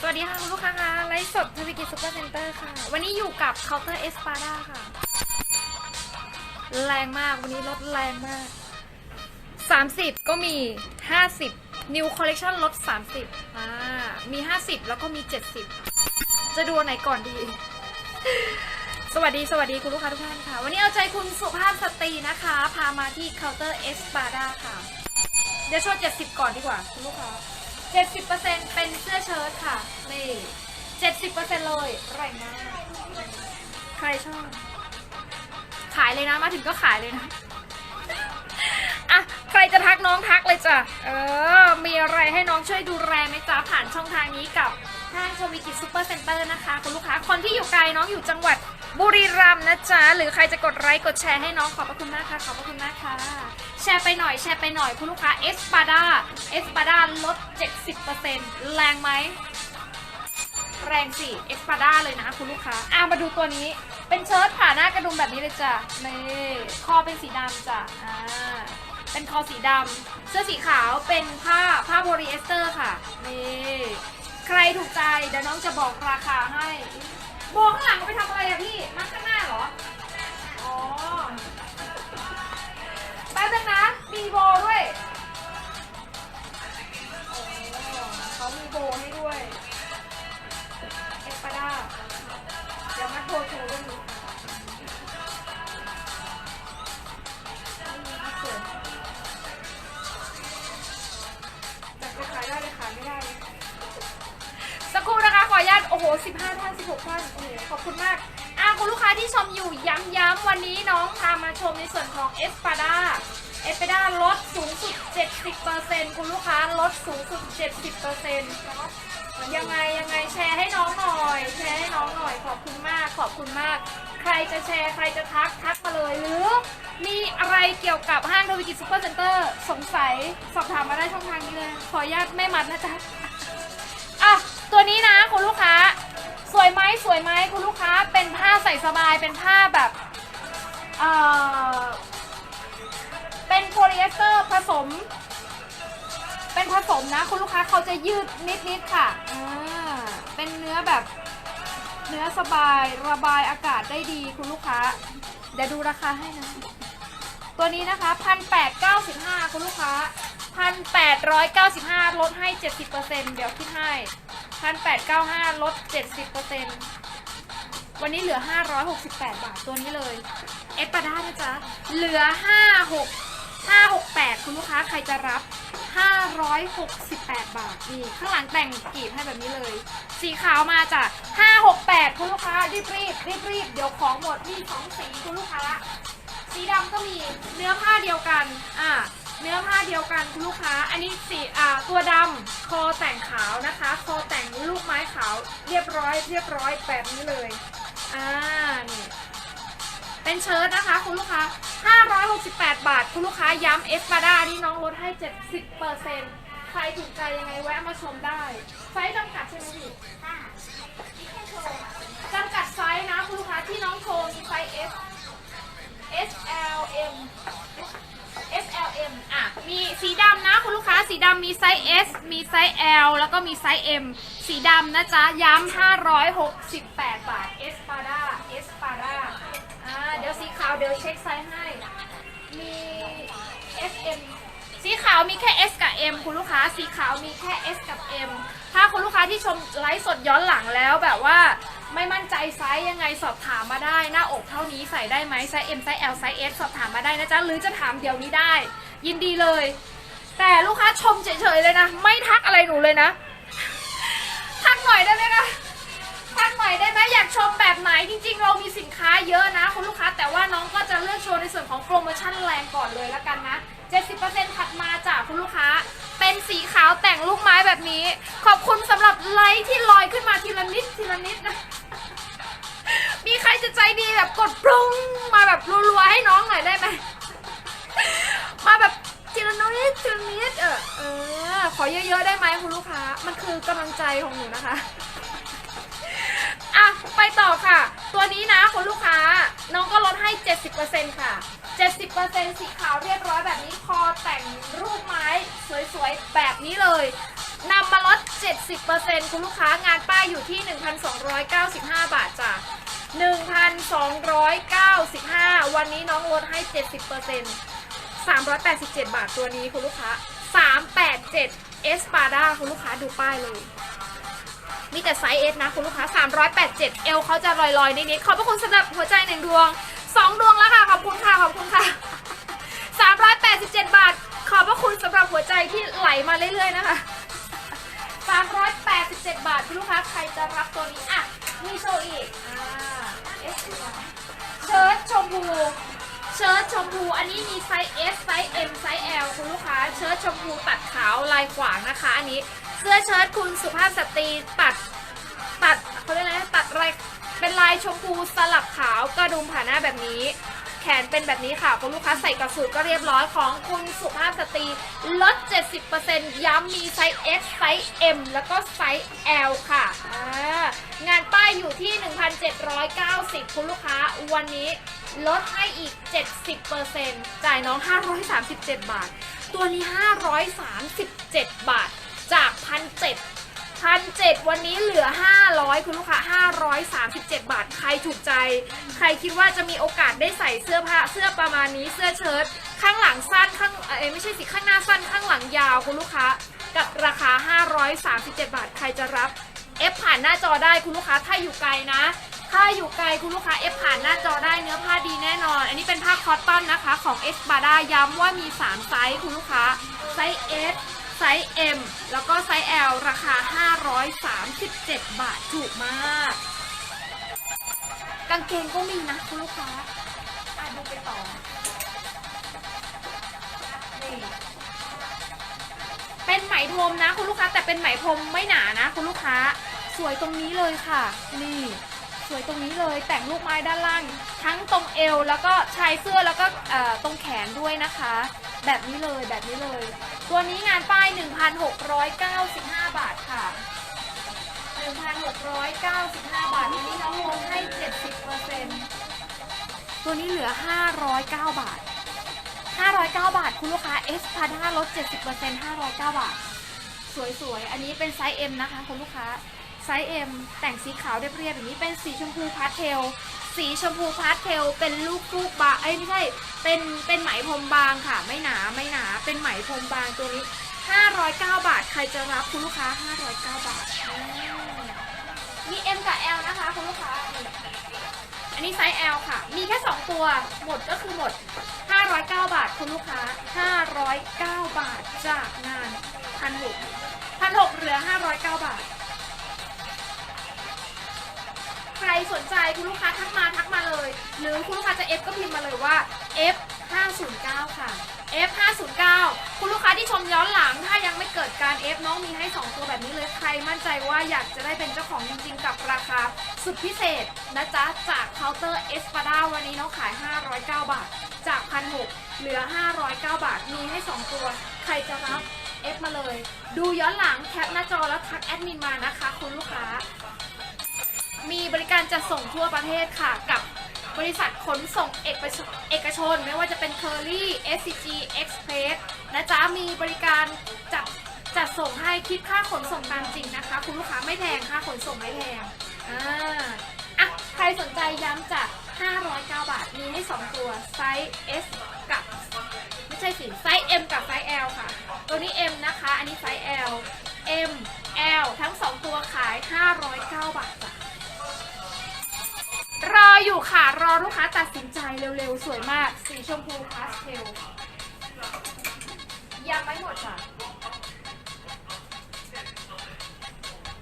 สวัสดีค่ะคุณลูกค้าไลฟ์สดทวิกิซุปเปอร์เซ็นเตอร์ค่ะ วันนี้อยู่กับเคาน์เตอร์เอสปาร่าค่ะ แรงมากวันนี้ลดแรงมาก 30 ก็มี 50 New Collection ลด 30อ่ามี 50 แล้วก็มี 70 จะดูไหนก่อนดี สวัสดีสวัสดีคุณลูกค้าทุกท่านค่ะ วันนี้เอาใจคุณสุภาพสตรีนะคะ พามาที่เคาน์เตอร์เอสปาร่าค่ะ เดี๋ยวโชว์70ก่อนดีกว่าคุณลูกค้า70%เป็นเสื้อเชิ้ตค่ะ นี่70%เลยแรงมาก ใครชอบ ขายเลยนะ มาถึงก็ขายเลยนะ อะ ใครจะทักน้องทักเลยจ้ะ เออ มีอะไรให้น้องช่วยดูแลไหมจ๊ะผ่านช่องทางนี้กับห้างชวิกิจซูเปอร์เซ็นเตอร์นะคะ คุณลูกค้า คนที่อยู่ไกลน้องอยู่จังหวัด บุรีรัมย์นะจ๊ะ หรือใครจะกดไลค์กดแชร์ให้น้องขอบพระคุณมากค่ะขอบพระคุณมากค่ะ แชร์ไปหน่อยแชร์ไปหน่อยคุณลูกค้าเอสปาดาเอสปาดาลด 70%แรงไหมแรงสิเอสปาดาเลยนะคุณลูกค้าอะมาดูตัวนี้ เป็นเชิ้ตผ่าหน้ากระดุมแบบนี้เลยจ้ะนี่คอเป็นสีดำจ้ะอ่าเป็นคอสีดำเสื้อสีขาวเป็นผ้าผ้าโพลีเอสเตอร์ค่ะนี่ใครถูกใจเดี๋ยวน้องจะบอกราคาให้ บอกข้างหลังไปทำอะไรอะพี่มาข้างหน้าเหรอ อ๋อแป๊บนึงนะ มีโบด้วยเขามีโบให้ด้วย เอสปาด้าเดี๋ยวมาโทรโชว์ด้วย ขออนุญาตโอ้โห15ท่าน16ท่านโอ้โหขอบคุณมากอะคุณลูกค้าที่ชมอยู่ย้ำๆวันนี้น้องพามาชมในส่วนของเอสปาดาเอสปาดาลดสูงสุด 70%คุณลูกค้าลดสูงสุด 70%ยังไงยังไงแชร์ให้น้องหน่อย แชร์ให้น้องหน่อยขอบคุณมากขอบคุณมาก ใครจะแชร์ใครจะทักทักมาเลยหรือมีอะไรเกี่ยวกับห้างทวิกิจซูเปอร์เซ็นเตอร์สงสัยสอบถามมาได้ช่องทางนี้เลย ขออนุญาตไม่มัดนะจ๊ะอะตัวนี้นะคุณลูกค้า สวยไหมสวยไหมคุณลูกค้าเป็นผ้าใส่สบายเป็นผ้าแบบเอ่อเป็นโพลีเอสเตอร์ผสม เป็นผสมนะ คุณลูกค้าเขาจะยืดนิดๆค่ะอ่าเป็นเนื้อแบบเนื้อสบายระบายอากาศได้ดีคุณลูกค้า เดี๋ยวดูราคาให้นะ ตัวนี้นะคะพันแปดเก้าสิบห้าคุณลูกค้าพันแปดร้อยเก้าสิบห้าลดให้เจ็ดสิบเปอร์เซ็นเดี๋ยวคิดให้ พันแปดเก้าห้าลดเจ็ดสิบเปอร์เซ็นวันนี้เหลือห้าร้อยหกสิบแปดบาทตัวนี้เลย เอสปาด้านะจ๊ะ เหลือห้าหกห้าหกแปดคุณลูกค้าใครจะรับ 568 บาทนี่ข้างหลังแต่งกีบให้แบบนี้เลย สีขาวมาจ้ะ 568 คุณลูกค้ารีบรีบรีบรีบเดี๋ยวของหมดมีสองสีคุณลูกค้า สีดำก็มีเนื้อผ้าเดียวกัน อ่า เนื้อผ้าเดียวกันคุณลูกค้า อันนี้สีอ่าตัวดำคอแต่งขาวนะคะ คอแต่งลูกไม้ขาวเรียบร้อย เรียบร้อยแบบนี้เลยอ่านี่เป็นเชิ้ตนะคะ คุณลูกค้า 568 บาท คุณลูกค้าย้ำเอสปาด้านี่น้องลดให้ 70%ใครถูกใจยังไงแวะมาชมได้ ไซส์จำกัดใช่ไหมพี่จำกัดไซส์นะ คุณลูกค้าที่น้องโชว์มีไซส์ S S L M S L M อะ มีสีดำนะคุณลูกค้า สีดำมีไซส์ S มีไซส์ L แล้วก็มีไซส์ M สีดำนะจ๊ะ ย้ำ568 บาทเอสปาด้าเอสปาด้าอ่า เดี๋ยวสีขาวเดี๋ยวเช็คไซส์ให้ มี S M สีขาวมีแค่ S กับ M คุณลูกค้า สีขาวมีแค่ S กับ M ถ้าคุณลูกค้าที่ชมไลฟ์สดย้อนหลังแล้วแบบว่า ไม่มั่นใจไซส์ยังไงสอบถามมาได้ หน้าอกเท่านี้ใส่ได้ไหมไซส์ M ไซส์ L ไซส์ S สอบถามมาได้นะจ๊ะ หรือจะถามเดี๋ยวนี้ได้ ยินดีเลย แต่ลูกค้าชมเฉยๆเลยนะ ไม่ทักอะไรหนูเลยนะ ทักหน่อยได้ไหมคะทักหน่อยได้ไหมอยากชมแบบไหนจริง ๆ เรามีสินค้าเยอะนะคุณลูกค้าแต่ว่าน้องก็จะเลือกโชว์ในส่วนของโปรโมชั่นแรงก่อนเลยละกันนะ 70%ถัดมาจากคุณลูกค้า เป็นสีขาวแต่งลูกไม้แบบนี้ ขอบคุณสำหรับไลค์ที่ลอยขึ้นมาทีละนิดทีละนิดนะ จะใจดีแบบกดปรุงมาแบบรัวๆให้น้องหน่อยได้ไหมมาแบบทีละนิดทีลนิดเออเออขอเยอะๆได้ไหมคุณลูกค้า มันคือกำลังใจของหนูนะคะอะไปต่อค่ะ ตัวนี้นะคุณลูกค้า น้องก็ลดให้ 70%ค่ะ 70%สีขาวเรียบร้อยแบบนี้คอแต่งรูปไม้สวยๆ แบบนี้เลยนำมาลด 70%คุณลูกค้างานป้ายอยู่ที่ 1,295 บาทจ้ะ 1,295 วันนี้น้องลดให้ 70% 387 บาทตัวนี้คุณลูกค้า 387เอสปาด้าคุณลูกค้าดูป้ายเลย มีแต่ไซส์เอสนะคุณลูกค้า 387เอลเขาจะลอยๆนิดๆขอบพระคุณสำหรับหัวใจหนึ่งดวง 2 ดวงแล้วค่ะ ขอบคุณค่ะ ขอบคุณค่ะ 387 บาท ขอบพระคุณสำหรับหัวใจที่ไหลมาเรื่อยๆนะคะ387 บาทคุณลูกค้าใครจะรับตัวนี้อะมีโชว์อีก เชิ้ตชมพูเชิ้ตชมพูอันนี้มีไซส์ S ไซส์ M ไซส์ L คุณลูกค้าเชิ้ตชมพูตัดขาวลายขวางนะคะ อันนี้เสื้อเชิ้ตคุณสุภาพสตรีตัดตัดเขาเรียกอะไรตัดลายเป็นลายชมพูสลับขาวกระดุมผ่าหน้าแบบนี้ แขนเป็นแบบนี้ค่ะคุณลูกค้าใส่กระสุนก็เรียบร้อยของคุณสุภาพสตรีลด 70%ย้ำมีไซส์ S ไซส์ M แล้วก็ไซส์ L ค่ะางานป้ายอยู่ที่ 1,790 คุณลูกค้าวันนี้ลดให้อีก 70%จ่ายน้อง 537 บาท ตัวนี้ 537 บาท จาก 1,700 พันเจ็ดวันนี้เหลือ 500 คุณลูกค้า537 บาท ใครถูกใจ ใครคิดว่าจะมีโอกาสได้ใส่เสื้อผ้าเสื้อประมาณนี้เสื้อเชิ้ตข้างหลังสั้นข้างเอ้ยไม่ใช่สิข้างหน้าสั้นข้างหลังยาวคุณลูกค้ากับราคา 537 บาท ใครจะรับเอฟผ่านหน้าจอได้คุณลูกค้าถ้าอยู่ไกลนะ ถ้าอยู่ไกลคุณลูกค้าเอฟผ่านหน้าจอได้เนื้อผ้าดีแน่นอน อันนี้เป็นผ้าคอตตอนนะคะของเอสบาดาย้ำว่ามี 3 ไซส์คุณลูกค้าไซส์ S ไซส์ M แล้วก็ไซส์ L ราคา 537 บาทถูกมาก กางเกงก็มีนะคุณลูกค้าอะดูไปต่อนี่เป็นไหมพรมนะคุณลูกค้าแต่เป็นไหมพรมไม่หนานะคุณลูกค้าสวยตรงนี้เลยค่ะ นี่ สวยตรงนี้เลยแต่งลูกไม้ด้านล่าง ทั้งตรงเอวแล้วก็ชายเสื้อแล้วก็ตรงแขนด้วยนะคะ แบบนี้เลยแบบนี้เลย ตัวนี้งานป้าย 1,695 บาทค่ะ 1,695 บาทอันนี้น้องลดให้ 70%ตัวนี้เหลือ 509 บาท 509 บาท คุณลูกค้า S พาด้าลด70% 509 บาท สวยๆ อันนี้เป็นไซส์ M นะคะ คุณลูกค้า ไซส์ M แต่งสีขาวเรียบๆอย่างนี้เป็นสีชมพูพาสเทล สีชมพูพาสเทล เป็นลูกลูกบางเอ้ยไม่ใช่เป็นเป็นไหมพรมบางค่ะ ไม่หนาไม่หนา เป็นไหมพรมบางตัวนี้ 509 บาท ใครจะรับคุณลูกค้า 509 บาทมี M กับ L นะคะคุณลูกค้า อันนี้ไซส์ L ค่ะ มีแค่ 2 ตัว หมดก็คือหมด 509 บาทคุณลูกค้า 509 บาทจากงานพันหกพันหกเหลือ 509 บาท ใครสนใจคุณลูกค้าทักมาทักมาเลย หรือคุณลูกค้าจะ F ก็พิมพ์มาเลยว่า F 509ค่ะ F 509คุณลูกค้าที่ชมย้อนหลัง ถ้ายังไม่เกิดการ F น้องมีให้ 2 ตัวแบบนี้เลย ใครมั่นใจว่าอยากจะได้เป็นเจ้าของจริงๆ กับราคาสุดพิเศษนะจ๊ะ จากเคาน์เตอร์เอสปาดาวันนี้น้องขาย 509 บาท จาก1,600เหลือ 509 บาท มีให้ 2 ตัว ใครจะรับ F มาเลย ดูย้อนหลังแคปหน้าจอแล้วทักแอดมินมานะคะ คุณลูกค้า มีบริการจัดส่งทั่วประเทศค่ะ กับบริษัทขนส่งเอกชนเอกชน ไม่ว่าจะเป็น Curly SCG Express นะจ๊ะ มีบริการจัดจัดส่งให้คิดค่าขนส่งตามจริงนะคะ คุณลูกค้าไม่แพงค่าขนส่งไม่แพงอ่าอะใครสนใจย้ำจาก509 บาท มีให้ 2 ตัว ไซส์ S กับ ไม่ใช่สิ ไซส์ M กับไซส์ L ค่ะ ตัวนี้ M นะคะ อันนี้ไซส์ L M L ทั้ง 2 ตัวขาย 509 บาทจ้ะ รออยู่ค่ะ รอลูกค้าตัดสินใจเร็วๆ สวยมาก สีชมพูพาสเทลยังไม่หมดค่ะ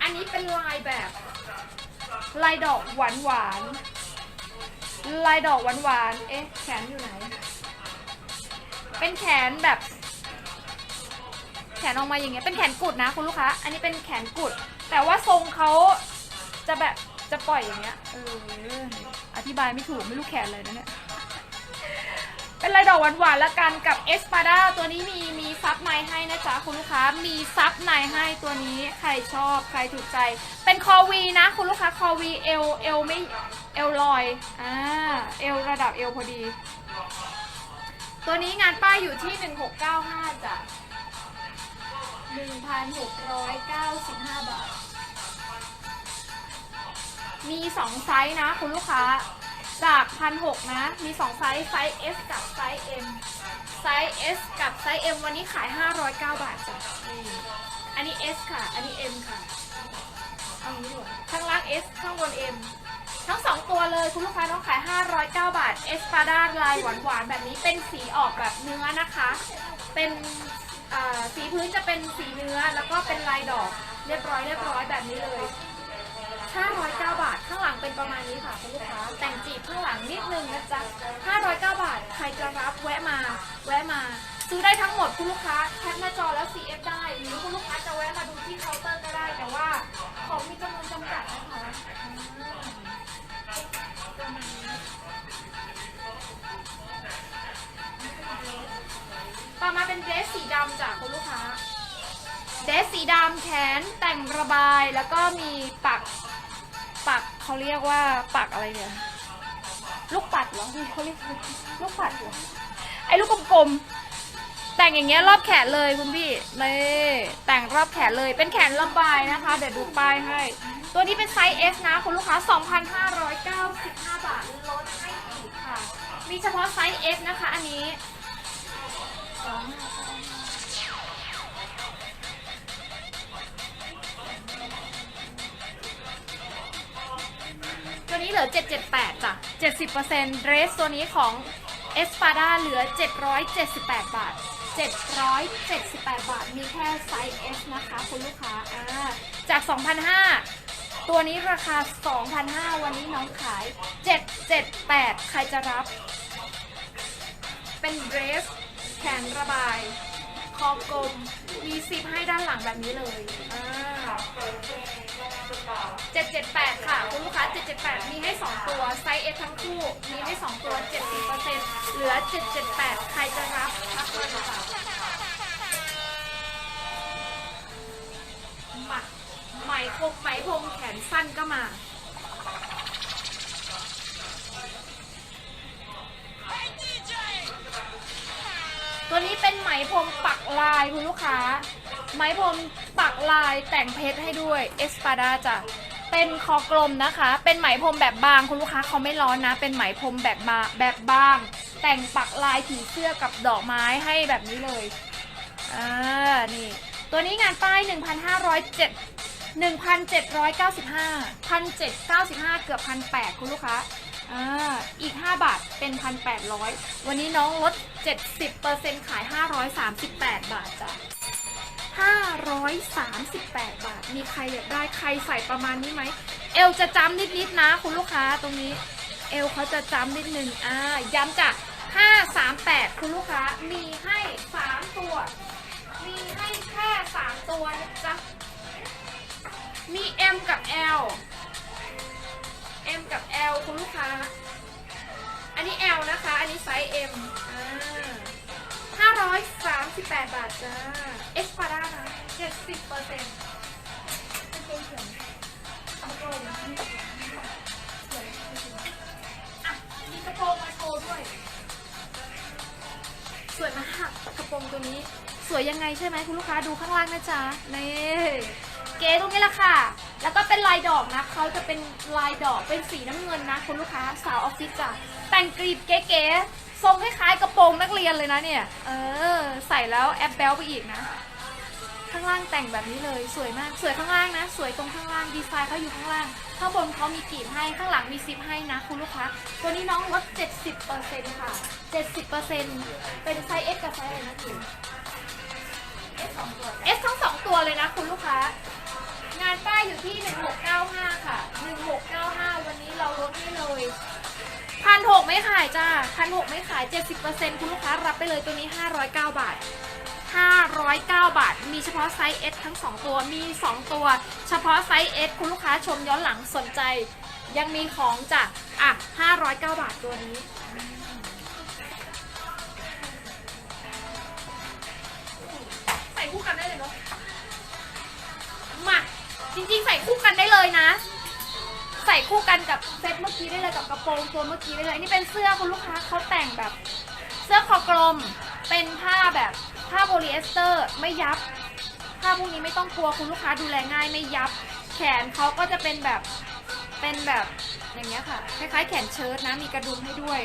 อันนี้เป็นลายแบบ ลายดอกหวานหวาน ลายดอกหวานหวาน เอ๊ะ แขนอยู่ไหน เป็นแขนแบบ แขนออกมาอย่างเงี้ย เป็นแขนกุดนะคุณลูกค้า อันนี้เป็นแขนกุด แต่ว่าทรงเขาจะแบบ จะปล่อยอย่างเงี้ยเอออธิบายไม่ถูกไม่รู้แขนเลยนะเนี่ยเป็นลายดอกหวานๆแล้วกันกับเอสปาดาตัวนี้มีมีซับในให้นะจ๊ะคุณลูกค้ามีซับในให้ตัวนี้ใครชอบใครถูกใจ เป็นคอวีนะคุณลูกค้าคอวีเอลเอลไม่เอลลอยอ่าเอลระดับเอลพอดี ตัวนี้งานป้ายอยู่ที่ 1695จ้ะ1,695 บาท มีสองไซส์นะคุณลูกค้า จากพันหกนะ มีสองไซส์ ไซส์ S กับไซส์ M ไซส์ S กับไซส์ M วันนี้ขาย 509 บาทจ้ะนี่อันนี้ S ค่ะ อันนี้ M ค่ะ เอางี้ดีกว่าข้างล่าง S ข้างบน M ทั้งสองตัวเลยคุณลูกค้าต้องขาย 509 บาท เอสปาด้าลายหวานๆ แบบนี้เป็นสีออกแบบเนื้อนะคะ เป็นสีพื้นจะเป็นสีเนื้อแล้วก็เป็นลายดอก เรียบร้อยเรียบร้อยแบบนี้เลย 509 บาท ข้างหลังเป็นประมาณนี้ค่ะคุณลูกค้า แต่งจีบข้างหลังนิดนึงนะจ๊ะ 509 บาท ใครจะรับแวะมา แวะมา ซื้อได้ทั้งหมดคุณลูกค้า แคปหน้าจอแล้ว CF ได้ หรือคุณลูกค้าจะแวะมาดูที่เคาน์เตอร์ก็ได้ แต่ว่าของมีจำนวนจำกัดนะคะต่อมาเป็นเดรสสีดำจากคุณลูกค้าเดรสสีดำแขนแต่งระบายแล้วก็มีปัก ปักเขาเรียกว่าปักอะไรเนี่ย ลูกปัดเหรอเขาเรียกลูกปัดเหรอไอ้ลูกกลมๆแต่งอย่างเงี้ยรอบแขนเลยคุณพี่นี่แต่งรอบแขนเลยเป็นแขนระบายนะคะ เดี๋ยวดูป้ายให้ ตัวนี้เป็นไซส์ S นะคุณลูกค้า 2,595 บาทลดให้อีกค่ะ มีเฉพาะไซส์ S นะคะ อันนี้ นี้เหลือ 778จ้ะ70%เดรสตัวนี้ของ e s p a d a เหลือ 778 บาท 778 บาท มีแค่ไซส์ S นะคะ คุณลูกค้าอ่าจาก 2,500 ตัวนี้ราคา 2,500 วันนี้น้องขาย 778 ใครจะรับ เป็นเดรสแขนระบาย คอกลม มีซิปให้ด้านหลังแบบนี้เลยอ่า 778 ค่ะคุณลูกค้า 778 มีให้ 2 ตัว ไซส์ S ทั้งคู่ มีให้ 2 ตัว 70%เหลือ 778 ใครจะรับทักมาเลยค่ะมไหมพรมไหมพรมแขนสั้นก็มา ตัวนี้เป็นไหมพรมปักลายคุณลูกค้า ไหมพรมปักลายแต่งเพชรให้ด้วยเอสปาดาจ้ะเป็นคอกลมนะคะ เป็นไหมพรมแบบบางคุณลูกค้าเขาไม่ร้อนนะ เป็นไหมพรมแบบบาแบบบาง แต่งปักลายผีเสื้อกับดอกไม้ให้แบบนี้เลยอ่านี่ตัวนี้งานป้าย 1,507 1,795 1,795 เกือบ1,800 คุณลูกค้าอ่าอีก 5 บาทเป็น 1,800 วันนี้น้องลด 70%ขาย 538 บาทจ้ะ 538 บาท มีใครอยากได้ใครใส่ประมาณนี้ไหม เอวจะจำนิดๆนะ คุณลูกค้าตรงนี้ เอวเขาจะจำนิดนึงอ่าย้ำจ้ะ538 คุณลูกค้า มีให้ 3 ตัว มีให้แค่ 3 ตัวนะจ๊ะ มี M กับ L M กับ L คุณลูกค้า อันนี้ L นะคะ อันนี้ไซส์ M อ่า 538 บาทจ้า เอสปาด้านะ70เปอร์เซ็นต์มีกระโปรงมาโชว์ด้วย สวยมากกระโปรงตัวนี้ สวยยังไงใช่ไหมคุณลูกค้าดูข้างล่างนะจ๊ะ นี่ เก๋ตรงนี้แหละค่ะ แล้วก็เป็นลายดอกนะ เขาจะเป็นลายดอก เป็นสีน้ำเงินนะ คุณลูกค้า สาวออฟฟิศจ้ะ แต่งกรีบเก๋ๆ ทรงคล้ายๆกระโปรงนักเรียนเลยนะเนี่ย เออ ใส่แล้วแอปเบลไปอีกนะ ข้างล่างแต่งแบบนี้เลย สวยมาก สวยข้างล่างนะ สวยตรงข้างล่าง ดีไซน์เขาอยู่ข้างล่าง ข้างบนเขามีกีบให้ ข้างหลังมีซิปให้นะคุณลูกค้า ตัวนี้น้องลด 70%ค่ะ 70%เป็นไซส์ S กับไซส์อะไรนะคุณ S ทั้งสองตัวเลยนะคุณลูกค้า งานป้ายอยู่ที่ 1695 ค่ะ 1695 วันนี้เราลดให้เลย พันหกไม่ขายจ้าพันหกไม่ขาย 70%คุณลูกค้ารับไปเลยตัวนี้ 509 บาท 509 บาท มีเฉพาะไซส์ S ทั้ง 2 ตัว มี 2 ตัว เฉพาะไซส์ S คุณลูกค้าชมย้อนหลังสนใจ ยังมีของจ้ะอะ 509 บาทตัวนี้ ใส่คู่กันได้เลยเนาะมาจริงๆ ใส่คู่กันได้เลยนะ ใส่คู่กันกับเซตเมื่อกี้ได้เลยกับกระโปรงตัวเมื่อกี้ได้เลยนี่เป็นเสื้อคุณลูกค้าเขาแต่งแบบ เสื้อคอกลมเป็นผ้าแบบผ้าโพลีเอสเตอร์ ไม่ยับผ้าพวกนี้ไม่ต้องกลัวคุณลูกค้าดูแลง่ายไม่ยับ แขนเขาก็จะเป็นแบบเป็นแบบอย่างเงี้ยค่ะคล้ายๆแขนเชิ้ตนะมีกระดุมให้ด้วย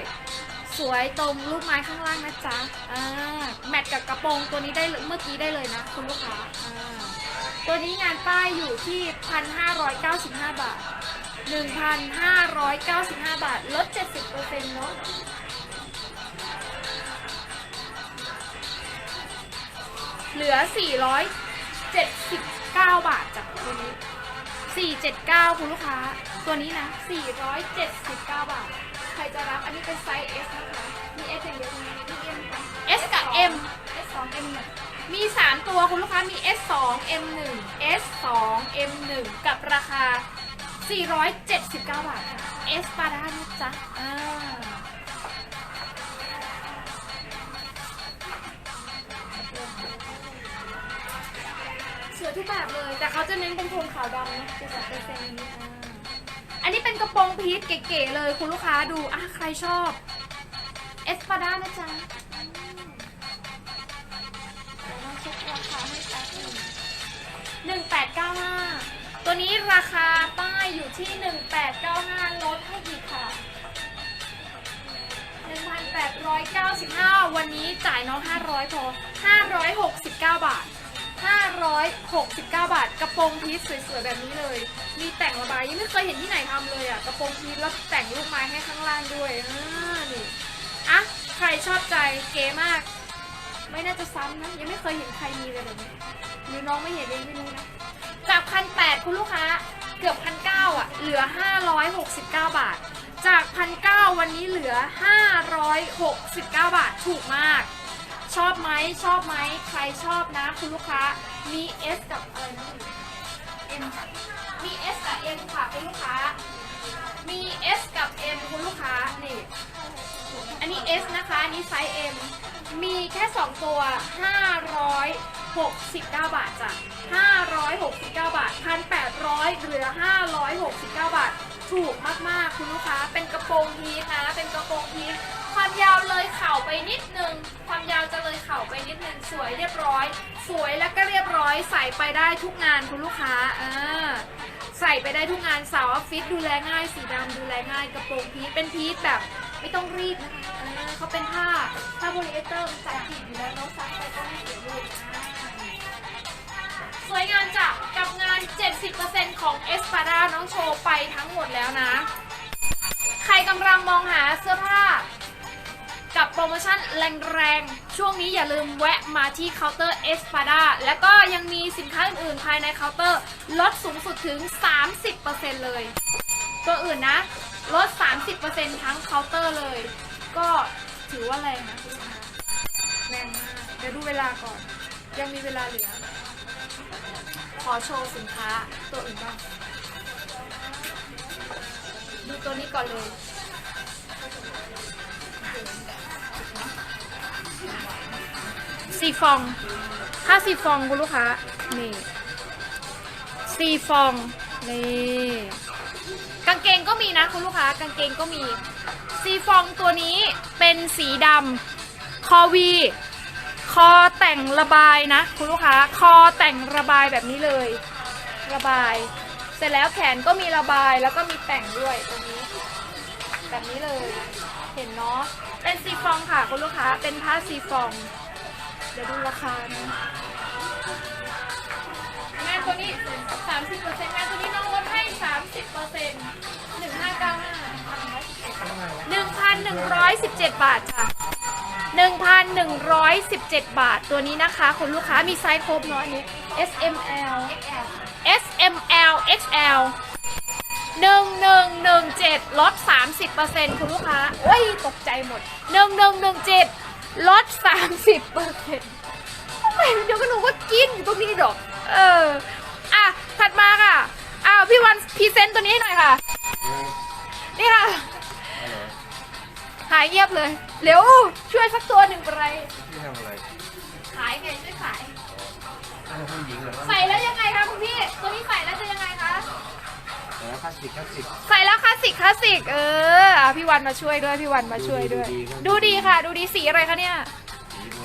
สวยตรงลูกไม้ข้างล่างนะจ๊ะอ่าแมทกับกระโปรงตัวนี้ได้เลยเมื่อกี้ได้เลยนะคุณลูกค้าอ่าตัวนี้งานป้ายอยู่ที่ 1,595 บาท 1,595 บาท ลด 70%เนาะเหลือ 479 บาทจากตัวนี้ 479 คุณลูกค้า ตัวนี้นะ 479 บาท ใครจะรับอันนี้เป็นไซส์ S นะคะ มี S อย่างเดียวมี M ค่ะ S กับ M S 2 M 1มี 3 ตัวคุณลูกค้ามี S 2 M 1 S 2 M 1 กับราคา 479 บาทค่ะ S ปาด้านะจ๊ะอ่าสวยทุกแบบเลย แต่เขาจะเน้นเป็นโทนขาวดำนะจะแบบเป็นเซนนี้อ่าอันนี้เป็นกระโปรงพีทเก๋ๆเลยคุณลูกค้าดูอะใครชอบเอสปาด้านะจ๊ะ ตัวนี้ราคาป้ายอยู่ที่หนึ่งแปดเก้าห้าลดให้อีกค่ะ 1,895 วันนี้จ่ายน้อง 500พอ569 บาท 569 บาท กระโปรงพีชสวยๆ แบบนี้เลย มีแต่งระบายยังไม่เคยเห็นที่ไหนทำเลยอะ กระโปรงพีชแล้วแต่งลูกไม้ให้ข้างล่างด้วยอ่านี่อะใครชอบใจเก๋มาก ไม่น่าจะซ้ำนะ ยังไม่เคยเห็นใครมีเลยแบบนี้หรือน้องไม่เห็นเองไม่รู้นะ จากพันแปดคุณลูกค้าเกือบพันเก้าอะเหลือ 569 บาท จากพันเก้าวันนี้เหลือ 569 บาทถูกมาก ชอบไหมชอบไหมใครชอบนะคุณลูกค้ามี S กับอะไรนะ M มี S กับ M ค่ะคุณลูกค้ามี S กับ M คุณลูกค้านี่อันนี้ S นะคะอันนี้ไซส์ M มีแค่ 2 ตัว 569 บาทจ้ะ569 บาท 1,800เหลือ 569 บาท ถูกมากๆ คุณลูกค้า เป็นกระโปรงพีทนะ เป็นกระโปรงพีทความยาวเลยเข่าไปนิดนึง ความยาวจะเลยเข่าไปนิดนึง สวยเรียบร้อย สวยแล้วก็เรียบร้อย ใส่ไปได้ทุกงานคุณลูกค้า เอ่าใส่ไปได้ทุกงานสาวออฟฟิศดูแลง่าย สีดำดูแลง่าย กระโปรงพีทเป็นพีทแบบ ไม่ต้องรีดนะคะเออเขาเป็นผ้าผ้าโพลีเอสเตอร์มันใส่ผิดอยู่แล้วน้องซักไปก็ไม่เสียลูกสวยงามจ้ะกับงาน 70%ของเอสปาดาน้องโชว์ไปทั้งหมดแล้วนะ ใครกำลังมองหาเสื้อผ้า กับโปรโมชั่นแรงๆ ช่วงนี้อย่าลืมแวะมาที่เคาน์เตอร์เอสปาดาแล้วก็ยังมีสินค้าอื่นๆ ภายในเคาน์เตอร์ลดสูงสุดถึง 30%เลย ตัวอื่นนะ ลด 30%ทั้งเคาน์เตอร์เลย ก็ถือว่าแรงนะคุณลูกค้าแรงมาก เดี๋ยวดูเวลาก่อน ยังมีเวลาเหลือ ขอโชว์สินค้าตัวอื่นบ้าง ดูตัวนี้ก่อนเลยซีฟองถ้าซีฟองคุณลูกค้า นี่ซีฟอง นี่กา งเกงก็มีนะคุณลูกค้ากางเกงก็มี ซีฟองตัวนี้เป็นสีดำคอวี คอแต่งระบายนะคุณลูกค้า คอแต่งระบายแบบนี้เลย ระบาย เสร็จแล้วแขนก็มีระบายแล้วก็มีแต่งด้วยตรงนี้ แบบนี้เลย เห็นเนาะ เป็นซีฟองค่ะคุณลูกค้า เป็นผ้าซีฟอง เดี๋ยวดูราคานะงานตัวนี้30%งานตัวนี้น้องลดให้30% 1595 1,117บาทจ้ะ1,117บาทตัวนี้นะคะคุณลูกค้ามีไซส์ครบเนาะอันนี้ S M L S M L X L 1117ลด30%คุณลูกค้าเอ้ยตกใจหมด1117ลด30%ทำไมเดี๋ยวก็หนูก็กินอยู่ตรงนี้ดอก เออ อะ ถัดมาค่ะ พี่วันพรีเซนต์ตัวนี้ให้หน่อยค่ะ นี่ค่ะ หายเงียบเลย เร็ว ช่วยสักตัวหนึ่งไปไร พี่ทำอะไรขายไงช่วยขาย อ้าวผู้หญิงเหรอใส่แล้วยังไงคะคุณพี่ ตัวนี้ใส่แล้วจะยังไงคะแล้วคลาสสิกคลาสสิก ใส่แล้วคลาสสิกคลาสสิก เอออะพี่วันมาช่วยด้วย พี่วันมาช่วยด้วย ดูดีครับดูดีค่ะ ดูดีสีอะไรคะเนี่ย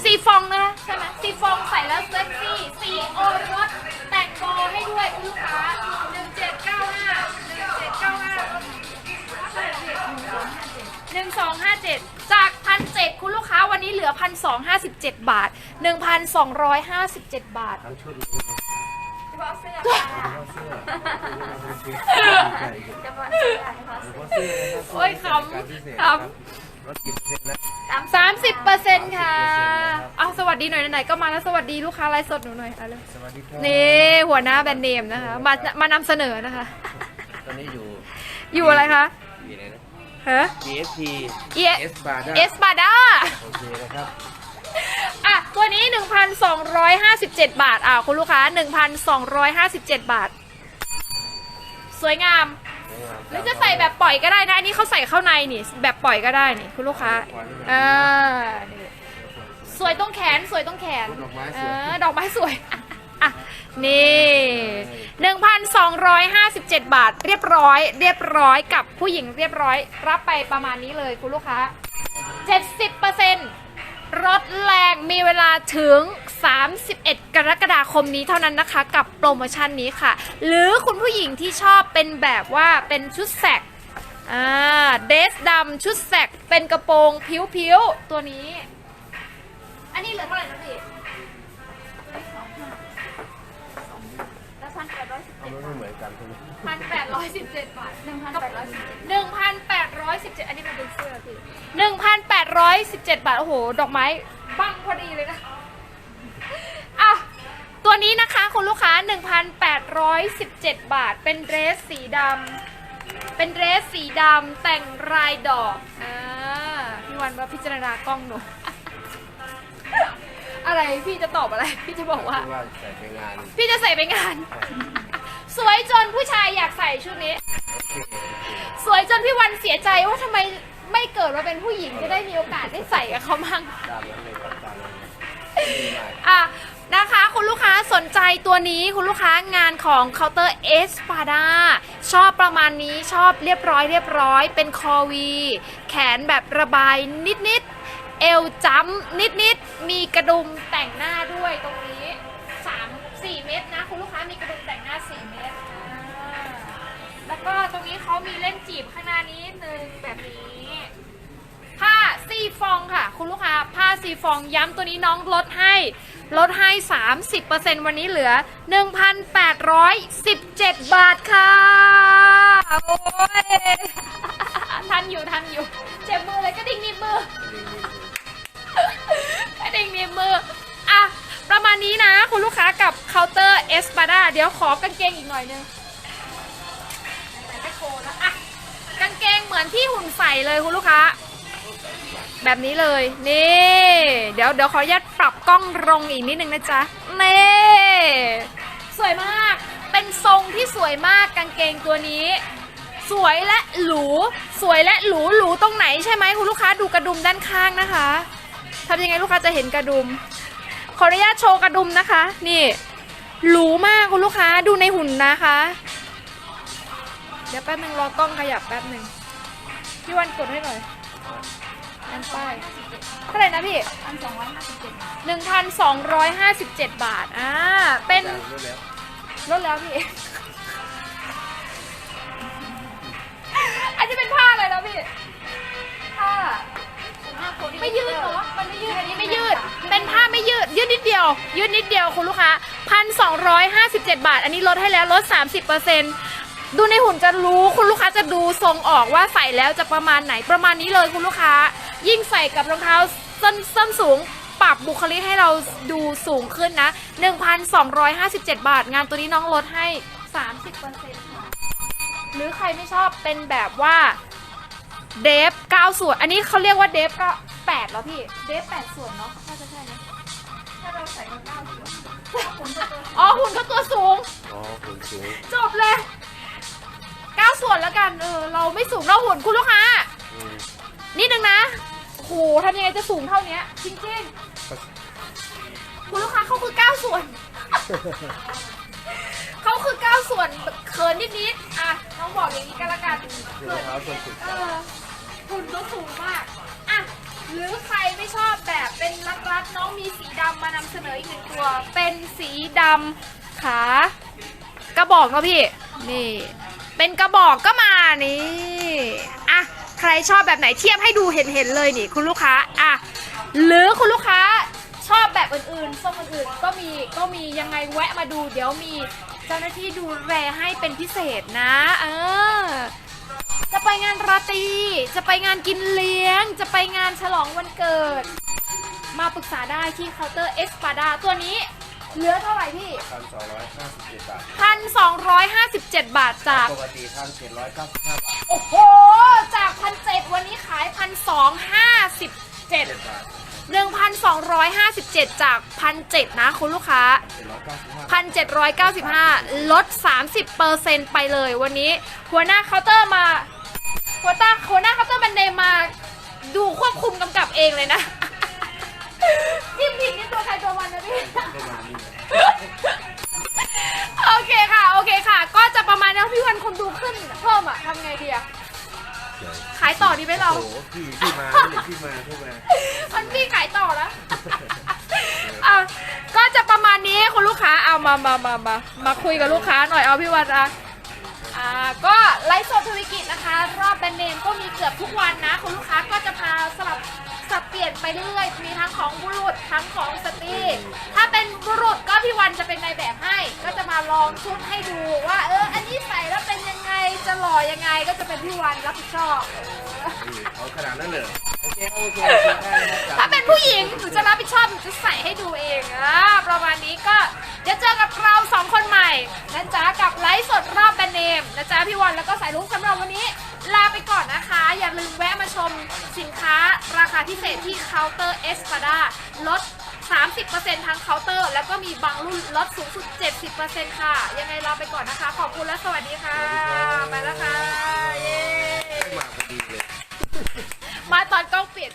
ดสีฟองนะใช่ไหมสีฟองใส่แล้วเซ็กซี่สีโอรสแต่งโบให้ด้วยคุณลูกค้าหนึ่งเจ็ดเก้าห้าหนึ่งเจ็ดเก้าห้าหนึ่งสองห้าเจ็ดจากพันเจ็ดคุณลูกค้าวันนี้เหลือพันสองห้าสิบเจ็ดบาทหนึ่งพันสองร้อยห้าสิบเจ็ดบาท ทั้งเฉพาะเสื้อเฉพาะเสื้อเฉพาะเสื้อโอ้ยขำการพิเศษขำ ครับรถกินเสร็จนะสามสิบเปอร์เซ็นต์ค่ะ เอาสวัสดีหน่อยไหนๆก็มาแล้วสวัสดีลูกค้าไลฟ์สดหนูหน่อยเอาเลยสวัสดีครับนี่หัวหน้าแบรนด์เนมนะคะ มามานำเสนอนะคะ ตอนนี้อยู่อยู่อะไรคะปีไหนนะฮะ BSP เอ S Bar เอสบาด้าโอเคนะครับอะตัวนี้ 1,257 บาทอะคุณลูกค้า 1,257 บาท สวยงาม หรือจะใส่แบบปล่อยก็ได้นะ อันนี้เขาใส่เข้าในนี่ แบบปล่อยก็ได้นี่คุณลูกค้าอ่านี่สวยตรงแขนสวยตรงแขนดอกไม้สเอวยอดอกไม้สวยอะอะนี่1,257 บาท เรียบร้อย เรียบร้อยกับผู้หญิงเรียบร้อย รับไปประมาณนี้เลยคุณลูกค้า 70% ลดแรงมีเวลาถึง 31 กรกฎาคมนี้เท่านั้นนะคะ กับโปรโมชั่นนี้ค่ะ หรือคุณผู้หญิงที่ชอบเป็นแบบว่าเป็นชุดแสกอ่าเดรสดำชุดแสกเป็นกระโปรงผิวๆ ตัวนี้ อันนี้เหลือเท่าไหร่นะพี่แล้วพันแปดร้อยสิบเอาไม่เหมือนกันใช่ไหม พันแปดร้อยสิบเจ็ดบาทหนึ่งพันแปดร้อยสิบหนึ่งพันแปดร้อยสิบเจ็ดอันนี้มันเป็นเสื้อพี่หนึ่งพันแปดร้อยสิบเจ็ดบาท โอ้โห ดอกไม้บังพอดีเลยนะอะตัวนี้นะคะคุณลูกค้า 1,817 บาท เป็นเดรสสีดำ เป็นเดรสสีดำแต่งลายดอก อ่า พี่วันว่าพิจารณากล้องหนูอะไรพี่จะตอบอะไร พี่จะบอกว่าที่ว่าใส่ไปงาน พี่จะใส่ไปงาน สวยจนผู้ชายอยากใส่ชุดนี้ สวยจนพี่วันเสียใจว่าทำไมไม่เกิดมาเป็นผู้หญิงจะได้มีโอกาสได้ใส่กับเขามั่งตามนั้นเลยครับตามนั้นเลยดีมากอะนะคะคุณลูกค้าสนใจตัวนี้คุณลูกค้างานของเคาน์เตอร์เอสปาดาชอบประมาณนี้ชอบเรียบร้อยเรียบร้อย เป็นคอวี แขนแบบระบายนิดๆเอวจ้ำนิดๆมีกระดุมแต่งหน้าด้วยตรงนี้ 3 4เม็ดนะ คุณลูกค้ามีกระดุมแต่งหน้า4เม็ดอ่าแล้วก็ตรงนี้เขามีเล่นจีบข้างหน้านี้หนึ่งแบบนี้ ผ้าซีฟองค่ะ คุณลูกค้าผ้าซีฟองย้ำตัวนี้น้องลดให้ลดให้ 30%วันนี้เหลือ 1,817 บ เดี๋ยวขอกางเกงอีกหน่อยนึงไหนๆก็โชว์แล้วอะกางเกงเหมือนที่หุ่นใส่เลยคุณลูกค้า แบบนี้เลย นี่ เดี๋ยวเดี๋ยวขออนุญาตปรับกล้องลงอีกนิดนึงนะจ๊ะนี่สวยมาก เป็นทรงที่สวยมากกางเกงตัวนี้ สวยและหรู สวยและหรูหรูตรงไหนใช่ไหมคุณลูกค้าดูกระดุมด้านข้างนะคะทำยังไงลูกค้าจะเห็นกระดุม ขออนุญาตโชว์กระดุมนะคะ นี่ หรูมากคุณลูกค้าดูในหุ่นนะคะ เดี๋ยวแป๊บนึงรอกล้องขยับแป๊บนึงพี่วันกดให้หน่อยนั่นป้ายเท่าไหร่นะพี่พันสองร้อยห้าสิบเจ็ด1,257บาท อ่า เป็นจำได้แล้วลดแล้วพี่ อันนี้เป็นผ้าอะไรนะพี่ ไม่ยืดเหรอ มันไม่ยืดอันนี้ไม่ยืด เป็นผ้าไม่ยืด ยืดนิดเดียว ยืดนิดเดียวคุณลูกค้าพันสองร้อยห้าสิบเจ็ดบาท อันนี้ลดให้แล้วลดสามสิบเปอร์เซ็นต์ดูในหุ่นจะรู้คุณลูกค้าจะดูทรงออกว่าใส่แล้วจะประมาณไหนประมาณนี้เลยคุณลูกค้า ยิ่งใส่กับรองเท้าส้นส้นสูงปรับบุคลิกให้เราดูสูงขึ้นนะ 1,257 บาท งานตัวนี้น้องลดให้ 30%ค่ะ หรือใครไม่ชอบเป็นแบบว่า เดฟ9ส่วน อันนี้เขาเรียกว่าเดฟก็8แล้วพี่ เดฟ8ส่วนเนาะน่าจะใช่นะถ้าเราใส่ก็เก้าสิบผมจะตัวอ๋อหุ่นก็ตัวสูง อ๋อคุณสูงจบเลย9ส่วนแล้วกัน เออ เราไม่สูงเราหุ่นคุณลูกค้า อืมนิดนึงนะโอ้โหทำยังไงจะสูงเท่านี้จริงๆ คุณลูกค้าเขาคือ9ส่วน เขาคือ9ส่วนเขินนิดๆอะน้องบอกอย่างนี้กันละกันคือเขิรอนงเท้าส้นสูงเออ หุ่นก็สูงมาก อะ หรือใครไม่ชอบแบบเป็นรัดๆน้องมีสีดำมานำเสนออีกหนึ่งตัว เป็นสีดำขากระบอกเนาะพี่ นี่ เป็นกระบอกก็มานี่ อะ ใครชอบแบบไหนเทียบให้ดูเห็นๆเลยนี่คุณลูกค้า อะ หรือคุณลูกค้าชอบแบบอื่นๆทรงอื่นๆ ก็มีก็มียังไงแวะมาดู เดี๋ยวมีเจ้าหน้าที่ดูแลให้เป็นพิเศษนะ เออ จะไปงานราตรีจะไปงานกินเลี้ยง จะไปงานฉลองวันเกิด มาปรึกษาได้ที่เคาน์เตอร์เอสปาดาตัวนี้เหลือเท่าไหร่พี่พันสองร้อยห้าสิบเจ็ดบาทพันสองร้อยห้าสิบเจ็ดบาทจาก ปกติพันเจ็ดร้อยเก้าสิบห้าบาทโอ้โห จากพันเจ็ดวันนี้ขายพันสองห้าสิบเจ็ดเจ็ดบาทหนึ่งพันสองร้อยห้าสิบเจ็ดจากพันเจ็ดนะคุณลูกค้า เจ็ดร้อยเก้าสิบห้าพันเจ็ดร้อยเก้าสิบห้าลดสามสิบเปอร์เซ็นไปเลยวันนี้ หัวหน้าเคาน์เตอร์มา หัวหน้าหัวหน้าเคาน์เตอร์แบรนด์เนมมาดูควบคุมกำกับเองเลยนะจิ้มผิดนี่ตัวใครตัวมันนะพี่โอเคค่ะ โอเคค่ะ ก็จะประมาณนี้พี่วันคนดูขึ้นเพิ่มอะทำไงดีอะขายต่อดีไหมเราโอ้โหพี่พี่มาพี่มาพี่มามันพี่ขายต่อแล้วก็จะประมาณนี้คุณลูกค้าเอามามามามามาคุยกับลูกค้าหน่อยเอาพี่วันอะ ก็ไลฟ์สดธุรกิจนะคะ รอบแบรนด์เนมก็มีเกือบทุกวันนะ คุณลูกค้าก็จะพาสลับสับเปลี่ยนไปเรื่อยมีทั้งของบุรุษทั้งของสตรีถ้าเป็นบุรุษก็พี่วันจะเป็นในแบบให้ ก็จะมาลองชุดให้ดูว่า เออ อันนี้ใส่แล้วเป็นยังไง จะหล่อยังไงก็จะเป็นพี่วันรับผิดชอบนี่เขาขนาดนั้นเลยโอเคโอเคโอเคได้ครับถ้าเป็นผู้หญิงหนูจะรับผิดชอบหนูจะใส่ให้ดูเองอะประมาณนี้ก็เดี๋ยวเจอกับเราสองคนใหม่นะจ๊ะกับไลฟ์สดรอบแบรนด์เนมนะจ๊ะพี่วันแล้วก็สายลุกสำหรับวันนี้ ลาไปก่อนนะคะ อย่าลืมแวะมาชมสินค้าราคาพิเศษที่เคาน์เตอร์เอสปาดาลด 30%ทั้งเคาน์เตอร์ แล้วก็มีบางรุ่นลดสูงสุด 70%ค่ะ ยังไงลาไปก่อนนะคะ ขอบคุณและสวัสดีค่ะ ไปแล้วค่ะ เย้ มาพอดีเลย มาตอนกล้องเปลี่ยน